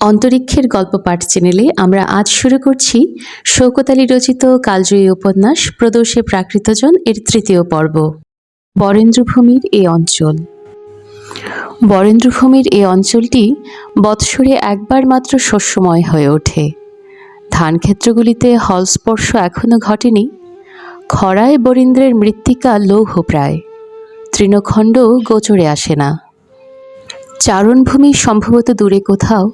অন্তরিক্ষের গল্প পাঠ চ্যানেলে আমরা আজ শুরু করছি শৌকত আলী রচিত কালজয়ী উপন্যাস প্রদোষে প্রাকৃতজন এর তৃতীয় পর্ব। বরেন্দ্রভূমির এই অঞ্চল। বরেন্দ্রভূমির এই অঞ্চলটি বৎসরে একবার মাত্র শস্যময় হয়ে ওঠে। ধান ক্ষেত্রগুলিতে হলস্পর্শ এখনও ঘটেনি। খরায় বরীন্দ্রের মৃত্তিকা লৌহ প্রায়। তৃণখণ্ড গোচরে আসে না। চারণভূমি সম্ভবত দূরে কোথাও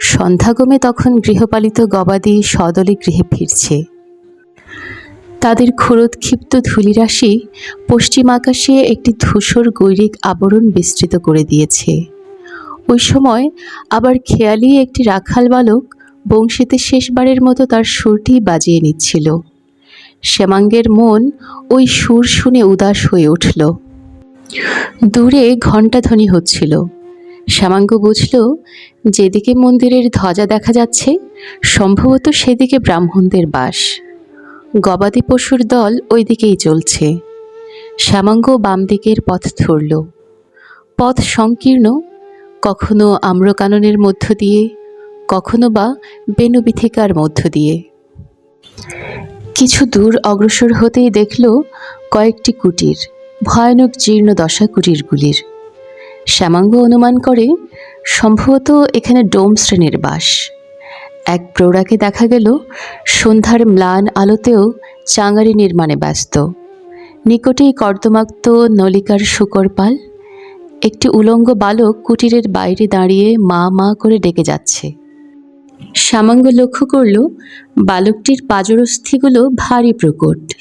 সন্ধ্যাগমে তখন গৃহপালিত গবাদি সদলে গৃহে ফিরছে। তাদের ক্ষুরোৎক্ষিপ্ত ধূলিরাশি পশ্চিম আকাশে একটি ধূসর গৈরিক আবরণ বিস্তৃত করে দিয়েছে। ওই সময় আবার খেয়ালি একটি রাখাল বালক বংশীতে শেষবারের মতো তার সুরটি বাজিয়ে নিচ্ছিল। শ্যামাঙ্গের মন ওই সুর শুনে উদাস হয়ে উঠল। দূরে ঘণ্টাধ্বনি হচ্ছিল। শ্যামাঙ্গ বুঝল, যেদিকে মন্দিরের ধ্বজা দেখা যাচ্ছে, সম্ভবত সেদিকে ব্রাহ্মণদের বাস। গবাদি পশুর দল ওই দিকেই চলছে। শ্যামাঙ্গ বাম দিকের পথ ধরল। পথ সংকীর্ণ, কখনো আম্রকাননের মধ্য দিয়ে, কখনো বা বেনুবিথিকার মধ্য দিয়ে। কিছু দূর অগ্রসর হতেই দেখল কয়েকটি কুটির, ভয়ানক জীর্ণ দশা কুটিরগুলির। শ্যামাঙ্গ অনুমান করে, সম্ভবত এখানে ডোম শ্রেণির বাস। এক প্রৌঢ়াকে দেখা গেল, সন্ধ্যার ম্লান আলোতেও চাঙারি নির্মাণে ব্যস্ত। নিকটেই কর্দমাক্ত নলিকার শুকর পাল, একটি উলঙ্গ বালক কুটিরের বাইরে দাঁড়িয়ে মা মা করে ডেকে যাচ্ছে। শ্যামাঙ্গ লক্ষ্য করল, বালকটির পাজরস্থিগুলো ভারী প্রকট।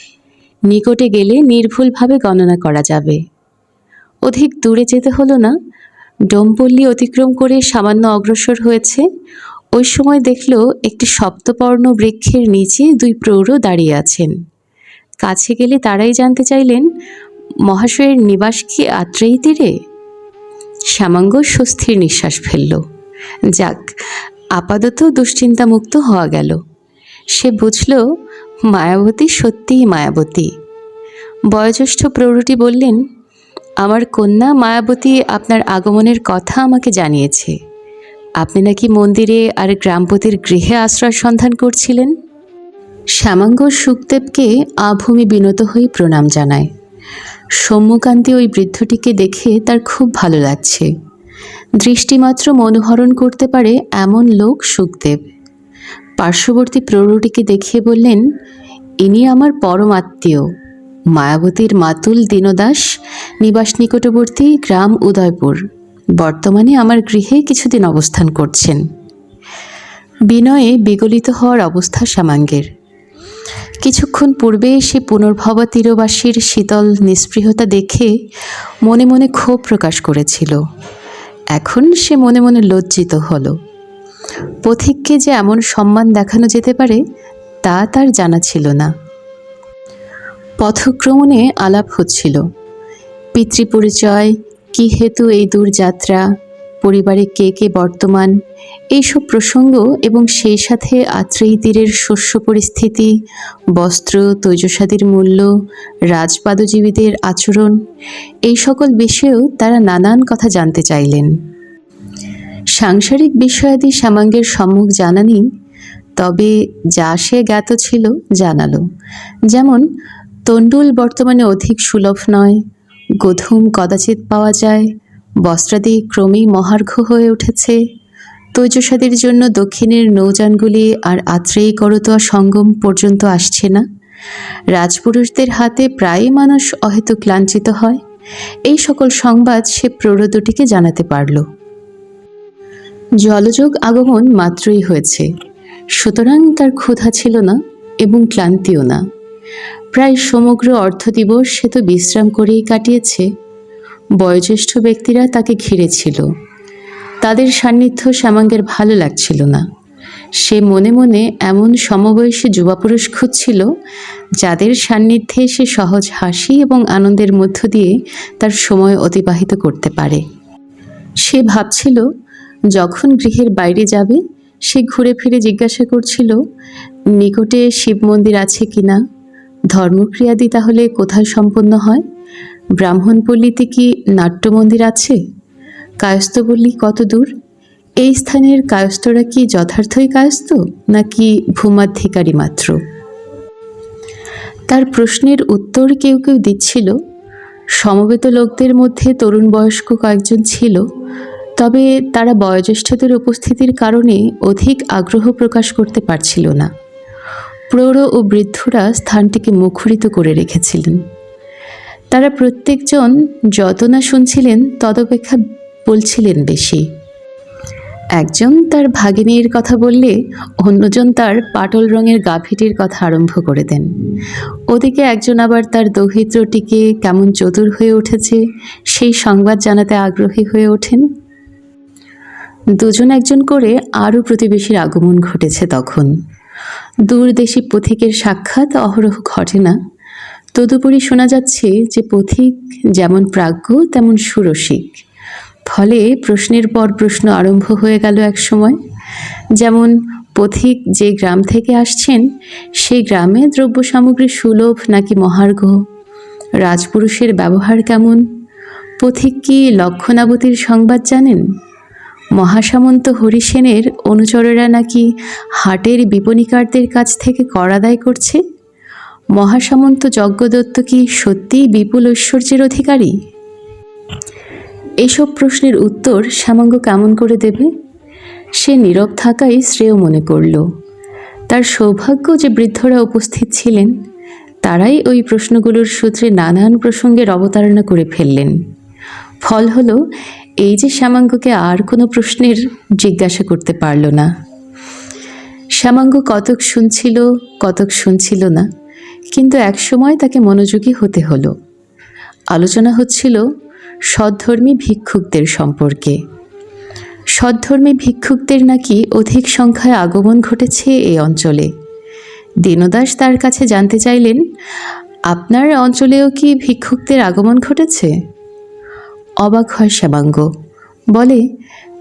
নিকটে গেলে নির্ভুলভাবে গণনা করা যাবে। অধিক দূরে যেতে হলো না। ডোমপল্লী অতিক্রম করে সামান্য অগ্রসর হয়েছে। ওই সময় দেখল একটি সপ্তপর্ণ বৃক্ষের নিচে দুই প্রৌঢ় দাঁড়িয়ে আছেন। কাছে গেলে তারাই জানতে চাইলেন, মহাশয়ের নিবাস কি আত্রেয়ী তীরে? শ্যামাঙ্গ স্বস্তির নিঃশ্বাস ফেলল। যাক, আপাতত দুশ্চিন্তামুক্ত হওয়া গেল। সে বুঝল, মায়াবতী সত্যিই মায়াবতী। বয়োজ্যেষ্ঠ প্রৌঢ়টি বললেন আমার কন্যা মায়াবতী আপনার আগমনের কথা আমাকে জানিয়েছে। আপনি নাকি মন্দিরে আর গ্রামপতির গৃহে আশ্রয় সন্ধান করছিলেন? শ্যামাঙ্গ সুখদেবকে আভূমি বিনত হয়ে প্রণাম জানায়। সৌম্যকান্তি ওই বৃদ্ধটিকে দেখে তার খুব ভালো লাগছে। দৃষ্টিমাত্র মনোহরণ করতে পারে এমন লোক সুখদেব। পার্শ্ববর্তী প্রৌঢ়টিকে দেখিয়ে বললেন, ইনি আমার পরম আত্মীয়। মায়াবতীর মাতুল দীনদাস, নিবাস নিকটবর্তী গ্রাম উদয়পুর। বর্তমানে আমার গৃহে কিছুদিন অবস্থান করছেন। বিনয়ে বিগলিত হওয়ার অবস্থা সামাঙ্গের। কিছুক্ষণ পূর্বে সে পুনর্ভবা তীরবাসীর শীতল নিস্পৃহতা দেখে মনে মনে ক্ষোভ প্রকাশ করেছিল। এখন সে মনে মনে লজ্জিত হল। পথিককে যে এমন সম্মান দেখানো যেতে পারে, তা তার জানা ছিল না। পথক্রমণে আলাপ হচ্ছিল। পিতৃপরিচয়, কি হেতু এই দূরযাত্রা, পরিবারে কে কে বর্তমান, এইসব প্রসঙ্গ এবং সেই সাথে আত্রেয়ী তীরের শস্য পরিস্থিতি, বস্ত্র, তৈজসাদির মূল্য, রাজপাদজীবীদের আচরণ, এই সকল বিষয়েও তারা নানান কথা জানতে চাইলেন। সাংসারিক বিষয়াদি সামাঙ্গের সম্মুখ জানা নেই তবে যা সে জ্ঞাত ছিল জানালো। যেমন তণ্ডুল বর্তমানে অধিক সুলভ নয়। গোধূম কদাচিৎ পাওয়া যায়। বস্ত্রাদি ক্রমেই মহার্ঘ হয়ে উঠেছে। তৈজসাদের জন্য দক্ষিণের নৌযানগুলি আর আত্রেয়ী করতোয়া সঙ্গম পর্যন্ত আসছে না। রাজপুরুষদের হাতে প্রায়ই মানুষ অহেতুক লাঞ্ছিত হয়। এই সকল সংবাদ সে প্রৌঢ়দটিকে জানাতে পারল। জলযোগ আগমন মাত্রই হয়েছে। সুতরাং তার ক্ষুধা ছিল না এবং ক্লান্তিও না। প্রায় সমগ্র অর্থ দিবস সে তো বিশ্রাম করেই কাটিয়েছে। বয়োজ্যেষ্ঠ ব্যক্তিরা তাকে ঘিরেছিল। তাদের সান্নিধ্য শ্যামাঙ্গের ভালো লাগছিল না। সে মনে মনে এমন সমবয়সী যুবাপুরুষ খুঁজছিল, যাদের সান্নিধ্যে সে সহজ হাসি এবং আনন্দের মধ্য দিয়ে তার সময় অতিবাহিত করতে পারে। সে ভাবছিল, যখন গৃহের বাইরে যাবে, সে ঘুরে ফিরে জিজ্ঞাসা করছিল, নিকটে শিব মন্দির আছে কিনা? ধর্মক্রিয়াদি তাহলে কোথায় সম্পন্ন হয়? ব্রাহ্মণপল্লীতে কি নাট্য মন্দির আছে? কায়স্থপল্লী কত দূর? এই স্থানের কায়স্থরা কি যথার্থই কায়স্থ, নাকি ভূমাধিকারী মাত্র? তার প্রশ্নের উত্তর কেউ কেউ দিচ্ছিল। সমবেত লোকদের মধ্যে তরুণ বয়স্ক কয়েকজন ছিল, তবে তারা বয়োজ্যেষ্ঠদের উপস্থিতির কারণে অধিক আগ্রহ প্রকাশ করতে পারছিল না। প্রৌঢ় ও বৃদ্ধরা স্থানটিকে মুখরিত করে রেখেছিলেন। তারা প্রত্যেকজন যত না শুনছিলেন, তদপেক্ষা বলছিলেন বেশি। একজন তার ভাগিনীর কথা বললে, অন্যজন তার পাটল রঙের গাভীটির কথা আরম্ভ করে দেন। ওদিকে একজন আবার তার দৌহিত্রটিকে কেমন চতুর হয়ে উঠেছে, সেই সংবাদ জানাতে আগ্রহী হয়ে ওঠেন। দুজন একজন করে আরও প্রতিবেশীর আগমন ঘটেছে তখন। দূরদেশী পথিকের সাক্ষাৎ অহরহ ঘটে না। তদুপরি শোনা যাচ্ছে যে পথিক যেমন প্রাজ্ঞ, তেমন সুরসিক। ফলে প্রশ্নের পর প্রশ্ন আরম্ভ হয়ে গেল এক সময়। যেমন, পথিক যে গ্রাম থেকে আসছেন, সেই গ্রামে দ্রব্য সামগ্রী সুলভ নাকি মহার্ঘ? রাজপুরুষের ব্যবহার কেমন? পথিক কি লক্ষণাবতীর সংবাদ জানেন? মহাসামন্ত হরিসেনের অনুচরেরা নাকি হাটের বিপণিকারদের কাছ থেকে কর আদায় করছে? মহাসামন্ত যজ্ঞদত্ত কি সত্যিই বিপুল ঐশ্বর্যের অধিকারী? এসব প্রশ্নের উত্তর শ্যামাঙ্গ কেমন করে দেবে? সে নীরব থাকাই শ্রেয় মনে করল। তার সৌভাগ্য যে বৃদ্ধরা উপস্থিত ছিলেন, তারাই ওই প্রশ্নগুলোর সূত্রে নানান প্রসঙ্গের অবতারণা করে ফেললেন। ফল হলো এই যে শ্যামাঙ্গকে আর কোনো প্রশ্নের জিজ্ঞাসা করতে পারল না। শ্যামাঙ্গ কতক শুনছিল কতক শুনছিল না, কিন্তু একসময় তাকে মনোযোগী হতে হলো। আলোচনা হচ্ছিল সদ্ধর্মী ভিক্ষুকদের সম্পর্কে। সদ্ধর্মী ভিক্ষুকদের নাকি অধিক সংখ্যায় আগমন ঘটেছে এই অঞ্চলে। দীনদাস তার কাছে জানতে চাইলেন, আপনার অঞ্চলেও কি ভিক্ষুকদের আগমন ঘটেছে? অবাক হয় শ্যামাঙ্গ। বলে,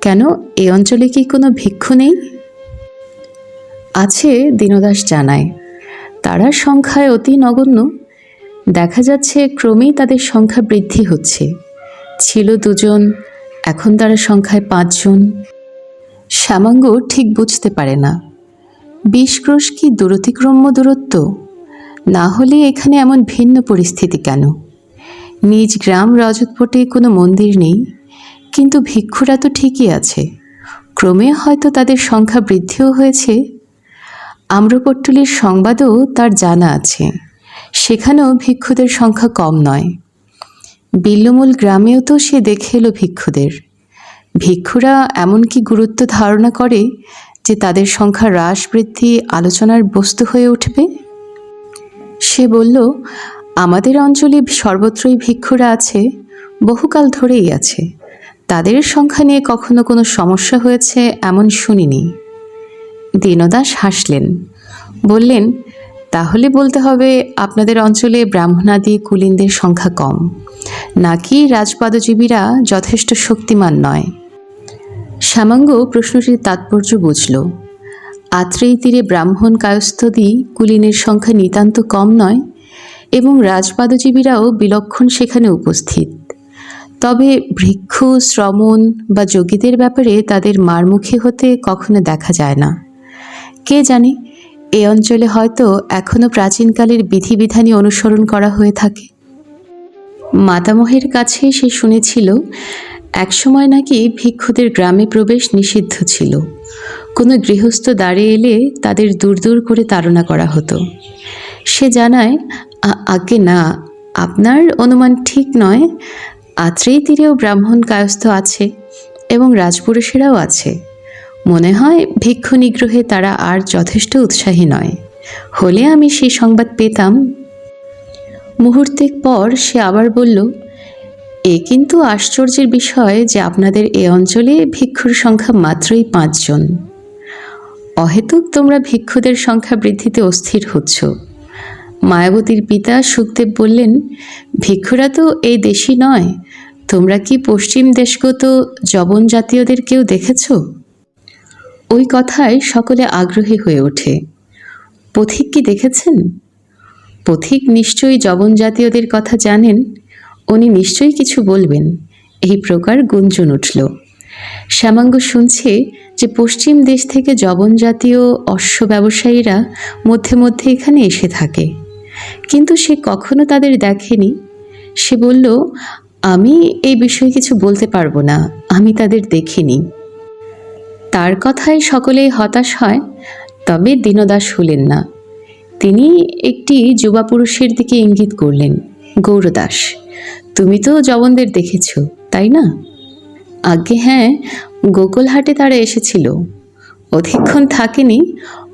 কেন? এ অঞ্চলে কি কোনো ভিক্ষু নেই? আছে, দীনদাস জানায়। তারা সংখ্যায় অতি নগণ্য। দেখা যাচ্ছে, ক্রমেই তাদের সংখ্যা বৃদ্ধি হচ্ছে। ছিল দুজন, এখন তারা সংখ্যায় পাঁচজন। শ্যামাঙ্গ ঠিক বুঝতে পারে না। বিশ ক্রোশ কি দূরতিক্রম্য দূরত্ব? না হলে এখানে এমন ভিন্ন পরিস্থিতি কেন? নিজ গ্রাম রজতপটে কোনো মন্দির নেই, কিন্তু ভিক্ষুরা তো ঠিকই আছে। ক্রমে হয়তো তাদের সংখ্যা বৃদ্ধিও হয়েছে। আম্রপট্টুলির সংবাদও তার জানা আছে। সেখানেও ভিক্ষুদের সংখ্যা কম নয়। বিল্লমূল গ্রামেও তো সে দেখে এলো ভিক্ষুদের। ভিক্ষুরা এমনকি গুরুত্ব ধারণা করে যে তাদের সংখ্যা হ্রাস বৃদ্ধি আলোচনার বস্তু হয়ে উঠবে। সে বলল আমাদের অঞ্চলে সর্বত্রই ভিক্ষুরা আছে, বহুকাল ধরেই আছে। তাদের সংখ্যা নিয়ে কখনো কোনো সমস্যা হয়েছে এমন শুনিনি। দীনদাস হাসলেন, বললেন, তাহলে বলতে হবে আপনাদের অঞ্চলে ব্রাহ্মণাদি কুলিনদের সংখ্যা কম। নাকি রাজপাদজীবীরা যথেষ্ট শক্তিমান নয়? শ্যামাঙ্গ প্রশ্নটির তাৎপর্য বুঝল। আত্রেই তীরে ব্রাহ্মণ কায়স্থদি কুলিনের সংখ্যা নিতান্ত কম নয় এবং রাজপাদজীবীরাও বিলক্ষণ সেখানে উপস্থিত। তবে ভিক্ষু, শ্রমণ বা যোগীদের ব্যাপারে তাদের মারমুখী হতে কখনো দেখা যায় না। কে জানে, এ অঞ্চলে হয়তো এখনও প্রাচীনকালের বিধিবিধানই অনুসরণ করা হয়ে থাকে। মাতামহের কাছে সে শুনেছিল, একসময় নাকি ভিক্ষুদের গ্রামে প্রবেশ নিষিদ্ধ ছিল। কোনো গৃহস্থ দাঁড়িয়ে এলে তাদের দূর দূর করে তাড়না করা হতো। সে জানায় "আ- আজ্ঞে না, আপনার অনুমান ঠিক নয়। আত্রেই তীরেও ব্রাহ্মণ কায়স্থ আছে এবং রাজপুরুষেরাও আছে। মনে হয় ভিক্ষু নিগ্রহে তারা আর যথেষ্ট উৎসাহী নয়। হলে আমি সেই সংবাদ পেতাম। মুহূর্তের পর সে আবার বলল, এ কিন্তু আশ্চর্যের বিষয় যে আপনাদের এ অঞ্চলে ভিক্ষুর সংখ্যা মাত্রই পাঁচজন। অহেতুক তোমরা ভিক্ষুদের সংখ্যা বৃদ্ধিতে অস্থির হচ্ছ। মায়াবতীর পিতা সুখদেব বললেন, ভিক্ষুরা তো এই দেশই নয়। তোমরা কি পশ্চিম দেশগত জবন জাতীয়দের কেউ দেখেছ? ওই কথায় সকলে আগ্রহী হয়ে ওঠে। পথিক কি দেখেছেন? পথিক নিশ্চয়ই জবন জাতীয়দের কথা জানেন। উনি নিশ্চয়ই কিছু বলবেন। এই প্রকার গুঞ্জন উঠল। শ্যামাঙ্গ শুনছে যে পশ্চিম দেশ থেকে জবন জাতীয় অশ্ব ব্যবসায়ীরা মধ্যে মধ্যে এখানে এসে থাকে। কিন্তু সে কখনো তাদের দেখেনি। সে বলল, আমি এই বিষয়ে কিছু বলতে পারব না, আমি তাদের দেখিনি। তার কথায় সকলেই হতাশ হয়, তবে দীনদাস হলেন না। তিনি একটি যুবা পুরুষের দিকে ইঙ্গিত করলেন, গৌরদাস, তুমি তো জবনদের দেখেছ, তাই না? আগে হ্যাঁ গোকুলহাটে তারা এসেছিল। অধিকক্ষণ থাকেনি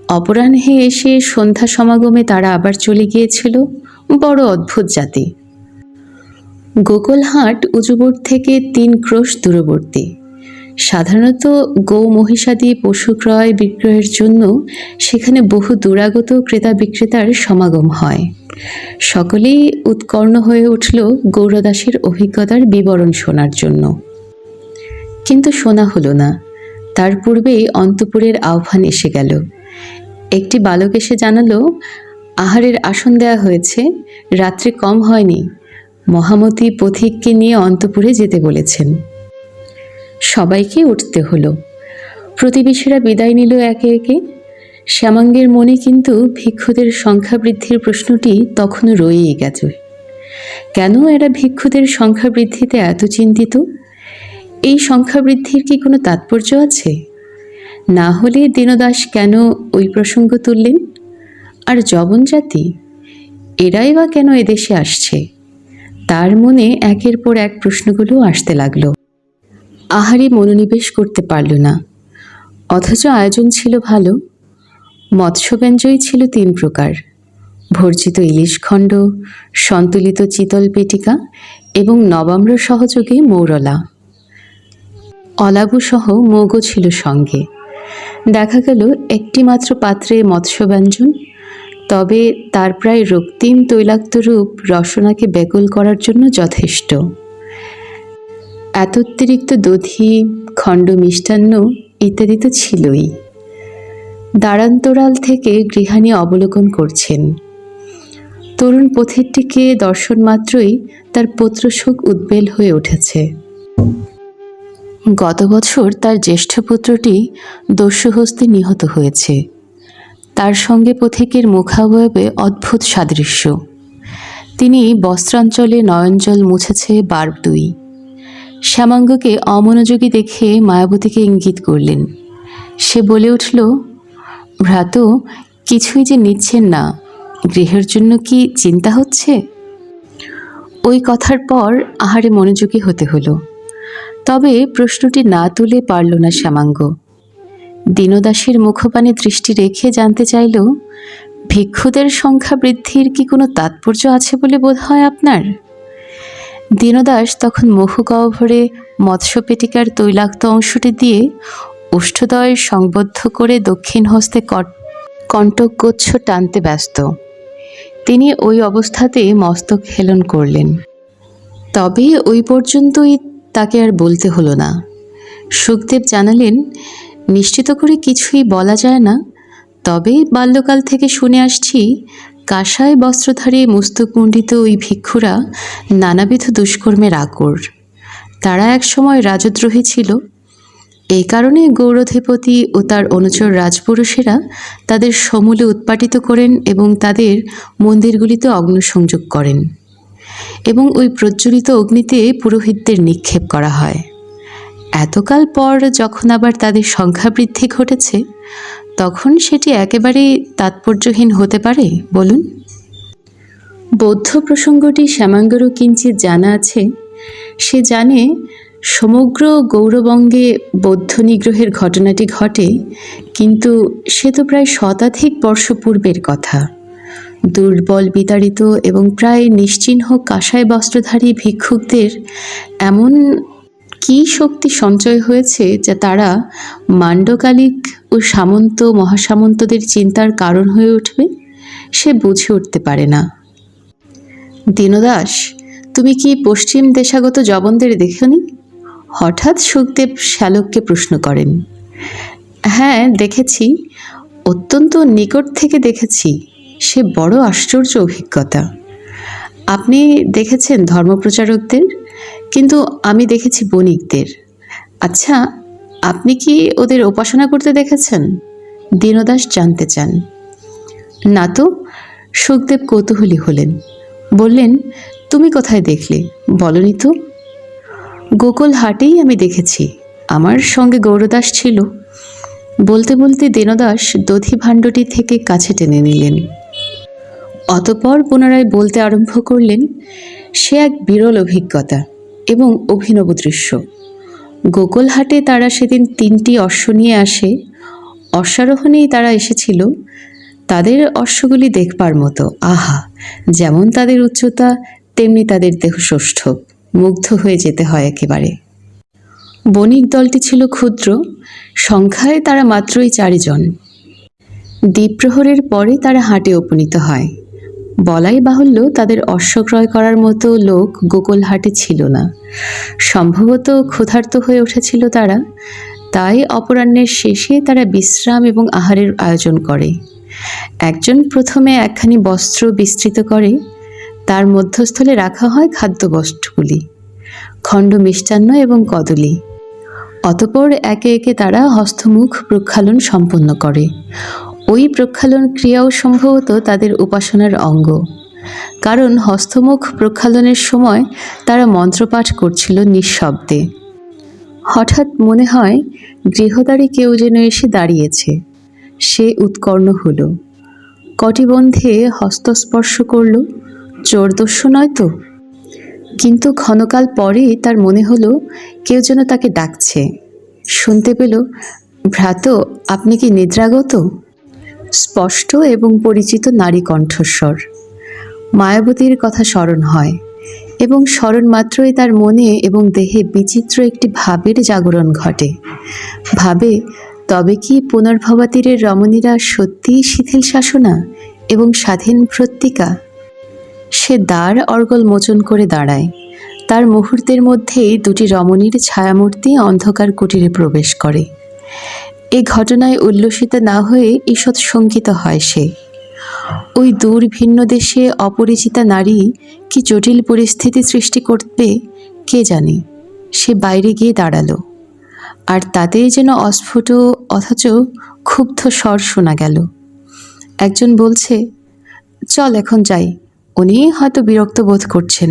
অপরাহ্নে এসে সন্ধ্যা সমাগমে তারা আবার চলে গিয়েছিল, বড় অদ্ভুত জাতি। গোকুলহাট উজুবর থেকে তিন ক্রোশ দূরবর্তী। সাধারণত গো মহিষাদি পশু ক্রয় বিক্রয়ের জন্য সেখানে বহু দূরাগত ক্রেতা বিক্রেতার সমাগম হয়। সকলেই উৎকর্ণ হয়ে উঠল গৌরদাসের অভিজ্ঞতার বিবরণ শোনার জন্য। কিন্তু শোনা হলো না। তার পূর্বেই অন্তপুরের আহ্বান এসে গেল। একটি বালক এসে জানালো, আহারের আসন দেয়া হয়েছে, রাত্রি কম হয়নি। মহামতি পথিককে নিয়ে অন্তপুরে যেতে বলেছেন। সবাইকে উঠতে হলো। প্রতিবেশীরা বিদায় নিল একে একে। শ্যামাঙ্গের মনে কিন্তু ভিক্ষুদের সংখ্যা বৃদ্ধির প্রশ্নটি তখনও রয়েই গেছে। কেন এরা ভিক্ষুদের সংখ্যা বৃদ্ধিতে এত চিন্তিত? এই সংখ্যা বৃদ্ধির কি কোনো তাৎপর্য আছে? না হলে দীনদাস কেন ওই প্রসঙ্গ তুললেন? আর জবন জাতি, এরাই বা কেন এদেশে আসছে? তার মনে একের পর এক প্রশ্নগুলো আসতে লাগল। আহারে মনোনিবেশ করতে পারল না। অথচ আয়োজন ছিল ভালো, মৎস্যব্যঞ্জয় ছিল তিন প্রকার। ভর্জিত ইলিশ খণ্ড, সন্তুলিত চিতল পেটিকা এবং নবাম্র সহযোগে মৌরলা। অলাবুসহ মগও ছিল সঙ্গে। দেখা গেল একটি মাত্র পাত্রে মৎস্য ব্যঞ্জন তবে তার প্রায় রক্তিম তৈলাক্ত রূপ রসনাকে ব্যাকুল করার জন্য যথেষ্ট। এতোত্তিরিক্ত দধি, খণ্ড মিষ্টান্ন ইত্যাদি তো ছিলই। দাঁড়ান্তরাল থেকে গৃহাণী অবলোকন করছেন। তরুণ পথিকটিকে দর্শন মাত্রই তার পুত্রশোক উদ্বেল হয়ে উঠেছে। গত বছর তার জ্যেষ্ঠ পুত্রটি দস্যুহস্তে নিহত হয়েছে। তার সঙ্গে পথিকের মুখাবয়বে অদ্ভুত সাদৃশ্য। তিনি বস্ত্রাঞ্চলে নয়নজল মুছেছে বার দুই। শ্যামাঙ্গকে অমনোযোগী দেখে মায়াবতীকে ইঙ্গিত করলেন। সে বলে উঠল, ভ্রাত, কিছুই যে নিচ্ছেন না। গৃহের জন্য কি চিন্তা হচ্ছে? ওই কথার পর আহারে মনোযোগী হতে হলো। তবে প্রশ্নটি না তুলে পারল না শ্যামাঙ্গ। দীনদাসের মুখপানে দৃষ্টি রেখে জানতে চাইল, ভিক্ষুদের সংখ্যা বৃদ্ধির কি কোনো তাৎপর্য আছে বলে বোধ হয় আপনার? দীনদাস তখন মুখ গহ্বরে মৎস্য পেটিকার তৈলাক্ত অংশটি দিয়ে ওষ্ঠদয় সংবদ্ধ করে দক্ষিণ হস্তে কণ্টকগুচ্ছ টানতে ব্যস্ত। তিনি ওই অবস্থাতে মস্তক হেলন করলেন। তবে ওই পর্যন্তই তাকে আর বলতে হলো না। সুখদেব জানালেন নিশ্চিত করে কিছুই বলা যায় না। তবে বাল্যকাল থেকে শুনে আসছি কাঁসায় বস্ত্রধারী মুস্তকমণ্ডিত ওই ভিক্ষুরা নানাবিধ দুষ্কর্মের আকর। তারা একসময় রাজদ্রোহী ছিল। এই কারণে গৌরধিপতি ও তার অনুচর রাজপুরুষেরা তাদের সমূলে উৎপাটিত করেন এবং তাদের মন্দিরগুলিতে অগ্নিসংযোগ করেন। এবং ওই প্রজ্বলিত অগ্নিতে পুরোহিতদের নিক্ষেপ করা হয়। এতকাল পর যখন আবার তাদের সংখ্যা বৃদ্ধি ঘটেছে, তখন সেটি একেবারেই তাৎপর্যহীন হতে পারে, বলুন? বৌদ্ধ প্রসঙ্গটি শ্যামাঙ্গেরও কিঞ্চিত জানা আছে। সে জানে, সমগ্র গৌরবঙ্গে বৌদ্ধ নিগ্রহের ঘটনাটি ঘটে, কিন্তু সে তো প্রায় শতাধিক বর্ষ পূর্বের কথা। দুর্বল বিতাড়িত এবং প্রায় নিশ্চিহ্ন কাঁসায় বস্ত্রধারী ভিক্ষুকদের এমন কী শক্তি সঞ্চয় হয়েছে যা তারা মাণ্ডকালিক ও সামন্ত মহাসামন্তদের চিন্তার কারণ হয়ে উঠবে? সে বুঝে উঠতে পারে না। দীনদাস, তুমি কি পশ্চিম দেশাগত জবনদের দেখনি? হঠাৎ সুখদেব শ্যালককে প্রশ্ন করেন। হ্যাঁ দেখেছি। অত্যন্ত নিকট থেকে দেখেছি। সে বড় আশ্চর্য অভিজ্ঞতা। আপনি দেখেছেন ধর্মপ্রচারকদের, কিন্তু আমি দেখেছি বণিকদের। আচ্ছা আপনি কি ওদের উপাসনা করতে দেখেছেন? দীনদাস জানতে চান। না তো, সুখদেব কৌতূহলী হলেন। বললেন, তুমি কোথায় দেখলে? বলনি তো? গোকুল হাটেই আমি দেখেছি। আমার সঙ্গে গৌরদাস ছিল। বলতে বলতে দীনদাস দধি ভাণ্ডটি থেকে কাছে টেনে নিলেন। অতপর পুনরায় বলতে আরম্ভ করলেন, সে এক বিরল অভিজ্ঞতা এবং অভিনব দৃশ্য। গোকুলহাটে তারা সেদিন তিনটি অশ্ব নিয়ে আসে। অশ্বারোহণেই তারা এসেছিল। তাদের অশ্বগুলি দেখবার মতো। আহা, যেমন তাদের উচ্চতা, তেমনি তাদের দেহ সৌষ্ঠব মুগ্ধ হয়ে যেতে হয় একেবারে। বণিক দলটি ছিল ক্ষুদ্র। সংখ্যায় তারা মাত্রই চারিজন। দ্বীপ্রহরের পরে তারা হাটে উপনীত হয়। বলাই বাহুল্য তাদের অশ্ব ক্রয় করার মতো লোক গোকুল হাটে ছিল না। সম্ভবত ক্ষুধার্ত হয়ে উঠেছিল তারা। তাই অপরাহ্নের শেষে তারা বিশ্রাম এবং আহারের আয়োজন করে। একজন প্রথমে একখানি বস্ত্র বিস্তৃত করে, তার মধ্যস্থলে রাখা হয় খাদ্যবস্তুগুলি, খণ্ড মিষ্টান্ন এবং কদলী। অতপর একে একে তারা হস্তমুখ প্রক্ষালন সম্পন্ন করে। ওই প্রক্ষালন ক্রিয়াও সম্ভবত তাদের উপাসনার অঙ্গ। কারণ হস্তমুখ প্রক্ষালনের সময় তারা মন্ত্রপাঠ করছিল নিঃশব্দে। হঠাৎ মনে হয় গৃহদারী কেউ যেন এসে দাঁড়িয়েছে। সে উৎকর্ণ হলো। কটিবন্ধে হস্তস্পর্শ করল। চোরদস্যু নয় তো? কিন্তু ক্ষণকাল পরে তার মনে হলো কেউ যেন তাকে ডাকছে। শুনতে পেল, ভ্রাত, আপনি কি নিদ্রাগত? স্পষ্ট এবং পরিচিত নারী কণ্ঠস্বর। মায়াবতীর কথা স্মরণ হয় এবং স্মরণ মাত্রই তার মনে এবং দেহে বিচিত্র একটি ভাবের জাগরণ ঘটে। ভাবে, তবে কি পুনর্ভবাতীরের রমণীরা সত্যিই শিথিল শাসনা এবং স্বাধীন প্রত্যিকা? সে দ্বার অর্গল মোচন করে দাঁড়ায়। তার মুহূর্তের মধ্যেই দুটি রমণীর ছায়ামূর্তি অন্ধকার কুটিরে প্রবেশ করে। এ ঘটনায় উল্লসিত না হয়ে ঈষৎ শঙ্কিত হয় সে। ওই দূর ভিন্ন দেশে অপরিচিতা নারী কি জটিল পরিস্থিতি সৃষ্টি করবে, কে জানে? সে বাইরে গিয়ে দাঁড়াল। আর তাতেই যেন অস্ফুট, অথচ ক্ষুব্ধ স্বর শোনা গেল। একজন বলছে, চল এখন যাই। উনি হয়তো বিরক্ত বোধ করছেন।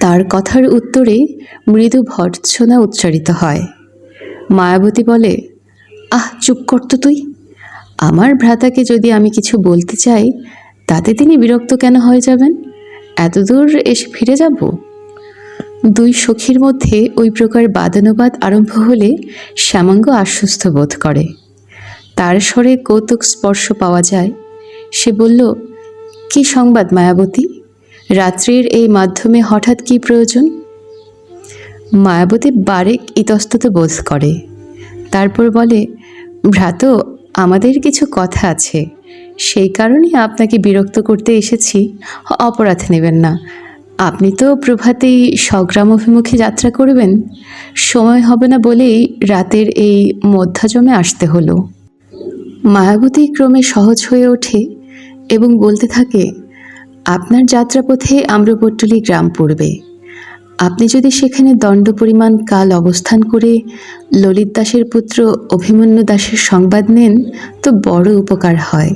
তার কথার উত্তরে মৃদু ভর্ৎসনা উচ্চারিত হয়। মায়াবতী বলে, আহ, চুপ করতো তুই। আমার ভ্রাতাকে যদি আমি কিছু বলতে চাই, তাতে তিনি বিরক্ত কেন হয়ে যাবেন? এতদূর এসে ফিরে যাব? দুই সখীর মধ্যে ওই প্রকার বাদানুবাদ আরম্ভ হলে শ্যামাঙ্গ আশ্বস্ত বোধ করে। তার স্বরে কৌতুক স্পর্শ পাওয়া যায়। সে বলল, কি সংবাদ, মায়াবতী? রাত্রির এই মাধ্যমে হঠাৎ কি প্রয়োজন? মায়াবতী বারেক ইতস্তত বোধ করে। তারপর বলে, ভ্রাত, আমাদের কিছু কথা আছে। সেই কারণে আপনাকে বিরক্ত করতে এসেছি। অপরাধ নেবেন না। আপনি তো প্রভাতেই স্বগ্রাম অভিমুখে যাত্রা করবেন। সময় হবে না বলেই রাতের এই মধ্যাজমে আসতে হলো। মায়াবতী ক্রমে সহজ হয়ে ওঠে এবং বলতে থাকে, আপনার যাত্রাপথে আম্রপট্টলি গ্রাম পড়বে। আপনি যদি সেখানে দণ্ড পরিমাণ কাল অবস্থান করে ললিত দাসের পুত্র অভিমন্যু দাসের সংবাদ নেন, তো বড় উপকার হয়।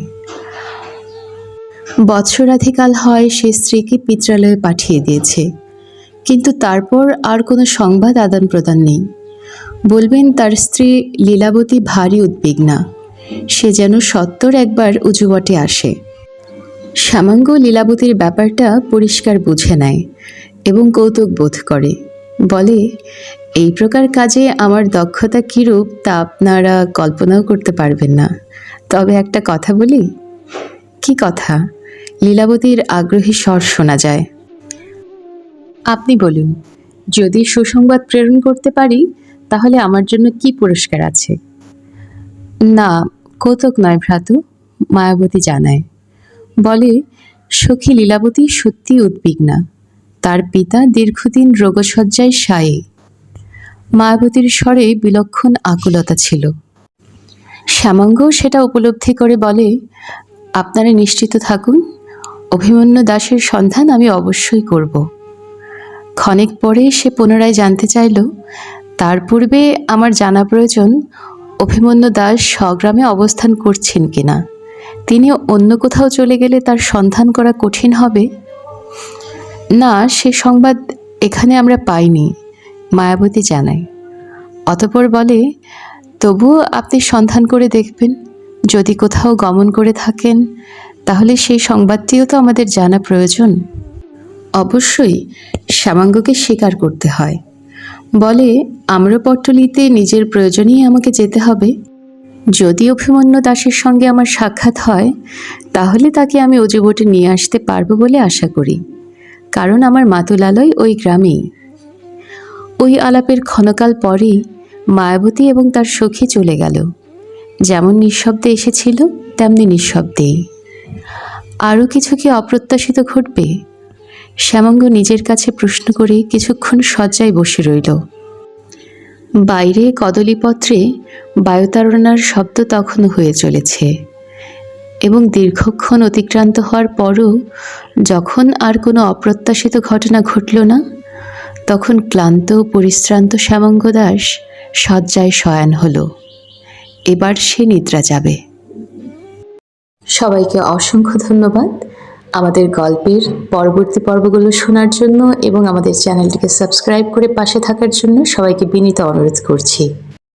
বৎসরাধিকাল হয় সে স্ত্রীকে পিত্রালয়ে পাঠিয়ে দিয়েছে। কিন্তু তারপর আর কোনো সংবাদ আদান প্রদান নেই। বলবেন, তার স্ত্রী লীলাবতী ভারী উদ্বিগ্না। সে যেন সত্তর একবার উজুবটে আসে। শ্যামাঙ্গ লীলাবতীর ব্যাপারটা পরিষ্কার বুঝে নেয়। এবং কৌতুক বোধ করে। বলে, এই প্রকার কাজে আমার দক্ষতা কীরূপ তা আপনারা কল্পনাও করতে পারবেন না। তবে একটা কথা বলি? কি কথা? লীলাবতীর আগ্রহী স্বর শোনা যায়। আপনি বলুন, যদি সুসংবাদ প্রেরণ করতে পারি, তাহলে আমার জন্য কি পুরস্কার আছে? না, কৌতুক নয় ভ্রাতু, মায়াবতী জানায়। বলে, সখী লীলাবতী সত্যি উদ্বিগ্না। তার পিতা দীর্ঘদিন রোগশয্যায় সায়ে মায়াবতীর স্বরে বিলক্ষণ আকুলতা ছিল। শ্যামাঙ্গ সেটা উপলব্ধি করে বলে, আপনারা নিশ্চিত থাকুন, অভিমন্যু দাসের সন্ধান আমি অবশ্যই করব। ক্ষণেক পরে সে পুনরায় জানতে চাইল, তার পূর্বে আমার জানা প্রয়োজন, অভিমন্যু দাস স্বগ্রামে অবস্থান করছেন কিনা। তিনি অন্য কোথাও চলে গেলে তার সন্ধান করা কঠিন হবে না, সে সংবাদ এখানে আমরা পাইনি, মায়াবতী জানায়। অতপর বলে, তবুও আপনি সন্ধান করে দেখবেন। যদি কোথাও গমন করে থাকেন, তাহলে সেই সংবাদটিও তো আমাদের জানা প্রয়োজন। অবশ্যই শ্যামাঙ্গকে স্বীকার করতে হয়। বলে, আম্রপট্টলিতে নিজের প্রয়োজনেই আমাকে যেতে হবে। যদি অভিমন্যু দাসের সঙ্গে আমার সাক্ষাৎ হয়, তাহলে তাকে আমি অজুবটে নিয়ে আসতে পারব বলে আশা করি। কারণ আমার মাতুলালয় ওই গ্রামেই। ওই আলাপের ক্ষণকাল পরেই মায়াবতী এবং তার সখী চলে গেল। যেমন নিঃশব্দে এসেছিল, তেমনি নিঃশব্দেই। আরও কিছু কি অপ্রত্যাশিত ঘটবে? শ্যামাঙ্গ নিজের কাছে প্রশ্ন করে কিছুক্ষণ শয্যায় বসে রইল। বাইরে কদলীপত্রে বায়ুতাড়নার শব্দ তখনও হয়ে চলেছে। এবং দীর্ঘক্ষণ অতিক্রান্ত হওয়ার পরও যখন আর কোনো অপ্রত্যাশিত ঘটনা ঘটল না, তখন ক্লান্ত ও পরিশ্রান্ত শ্যামঙ্গ দাস শয্যায় শয়ান হল। এবার সে নিদ্রা যাবে। সবাইকে অসংখ্য ধন্যবাদ। আমাদের গল্পের পরবর্তী পর্বগুলো শোনার জন্য এবং আমাদের চ্যানেলটিকে সাবস্ক্রাইব করে পাশে থাকার জন্য সবাইকে বিনীত অনুরোধ করছি।